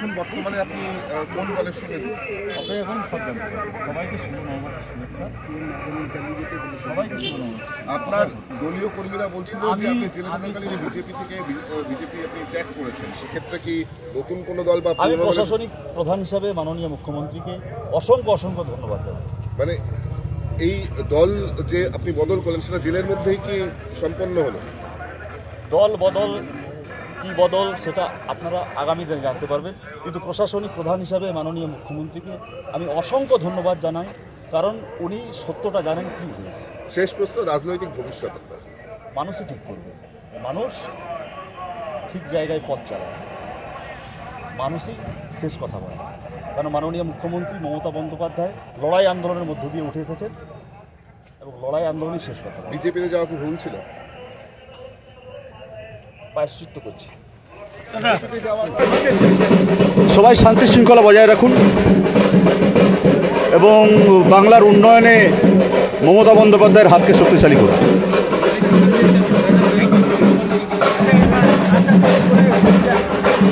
এখন বর্তমানে আপনি কোন দলের সঙ্গে এখন সব সবাইকে শুভ শুভেচ্ছা। সবাইকে আপনার দলীয় কর্মীরা বলছিল যে আপনি জেলে থাকাকালীন বিজেপি থেকে বিজেপি আপনি ত্যাগ করেছেন সেক্ষেত্রে কি নতুন কোনো দল বা আমি প্রশাসনিক প্রধান হিসাবে মাননীয় মুখ্যমন্ত্রীকে অসংখ্য অসংখ্য ধন্যবাদ জানাচ্ছি মানে এই দল যে আপনি বদল করলেন সেটা জেলের মধ্যেই কি সম্পন্ন হলো? দল বদল কি বদল সেটা আপনারা আগামী দিনে জানতে পারবেন। কিন্তু প্রশাসনিক প্রধান হিসাবে মাননীয় মুখ্যমন্ত্রীকে আমি অসংখ্য ধন্যবাদ জানাই কারণ উনি সত্যটা জানেন কি হয়েছে শেষ প্রশ্ন রাজনৈতিক ভবিষ্যৎ মানুষই ঠিক করবে। মানুষ ঠিক জায়গায় পথ চালায়। মানুষই শেষ কথা বলে। কারণ মাননীয় মুখ্যমন্ত্রী মমতা বন্দ্যোপাধ্যায় লড়াই আন্দোলনের মধ্য দিয়ে উঠে এসেছেন এবং লড়াই আন্দোলনই শেষ কথা বিজেপিতে যাওয়া কি ভুল ছিল? প্রায়শ্চিত্ত করছি। সবাই শান্তি শৃঙ্খলা বজায় রাখুন এবং বাংলার উন্নয়নে মমতা বন্দ্যোপাধ্যায়ের হাতকে শক্তিশালী করুন।